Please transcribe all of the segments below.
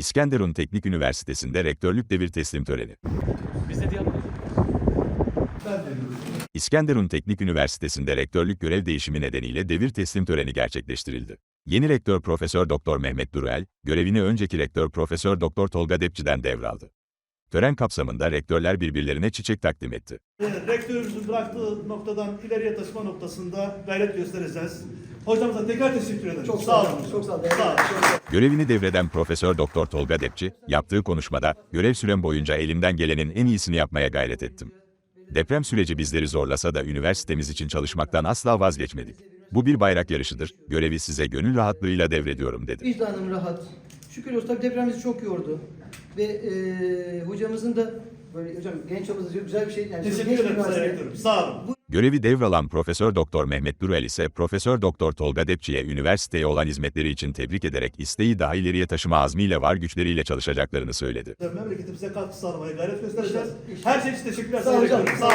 İskenderun Teknik Üniversitesi'nde rektörlük devir teslim töreni. Biz de diyalog İskenderun Teknik Üniversitesi'nde rektörlük görev değişimi nedeniyle devir teslim töreni gerçekleştirildi. Yeni rektör Profesör Doktor Mehmet Duruel, görevini önceki rektör Profesör Doktor Tolga Depçi'den devraldı. Tören kapsamında rektörler birbirlerine çiçek takdim etti. Rektörümüzün bıraktığı noktadan ileriye taşıma noktasında gayret göstereceğiz. Hocamıza tekrar teşekkür ederim. Çok sağ olun. Çok sağ olun. Sağ olun. Görevini devreden Profesör Doktor Tolga Depçi, yaptığı konuşmada, görev sürem boyunca elimden gelenin en iyisini yapmaya gayret ettim. Deprem süreci bizleri zorlasa da üniversitemiz için çalışmaktan asla vazgeçmedik. Bu bir bayrak yarışıdır, görevi size gönül rahatlığıyla devrediyorum dedi. Vicdanım rahat. Şükür olsun tabii deprem bizi çok yordu. Ve e, hocamızın da böyle hocam genç çok güzel bir şey. Yani Teşekkür ederim Sayın üniversite. Rektörüm. Sağ olun. Görevi devralan Profesör Doktor Mehmet Duruel ise Profesör Doktor Tolga Depçi'ye üniversiteye olan hizmetleri için tebrik ederek isteği daha ileriye taşıma azmiyle var güçleriyle çalışacaklarını söyledi. Memleketimize katkı sağlamaya gayret göstereceğiz. Her şey için teşekkürler Sağ olun. Sağ olun.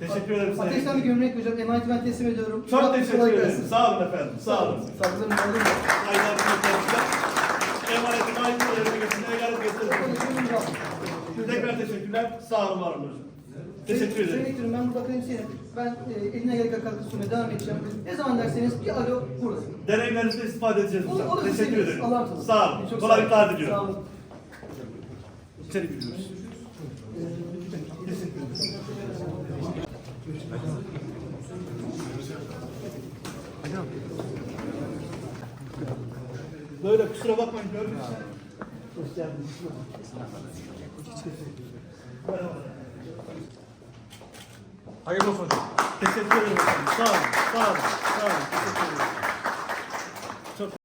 Teşekkür ederim Ateşten bir gömlek hocam. Emaneti ben teslim ediyorum. Çok teşekkür ederim. Sağ olun efendim. Sağ olun. Aylar Emanetimi Teşekkürler. Sağ olun, var olun hocam. Teşekkür ederim. Rektörüm ben burada akademisyenim. Ben e, eline gereken katkı sunmaya devam edeceğim. Ne zaman derseniz bir alo burada. Deneyimlerinizden istifade edeceğiz hocam. olur, Teşekkür ederim. Allah'a emanet olun. Sağ olun. Çok Kolaylıklar Sağ diliyorum. olun. İçeri ederim. Böyle kusura bakmayın gördük. Hoş geldiniz. Hayırlı olsun hocam. Teşekkür ederim. Sağ olun. Sağ olun. Sağ olun. Teşekkür ederim.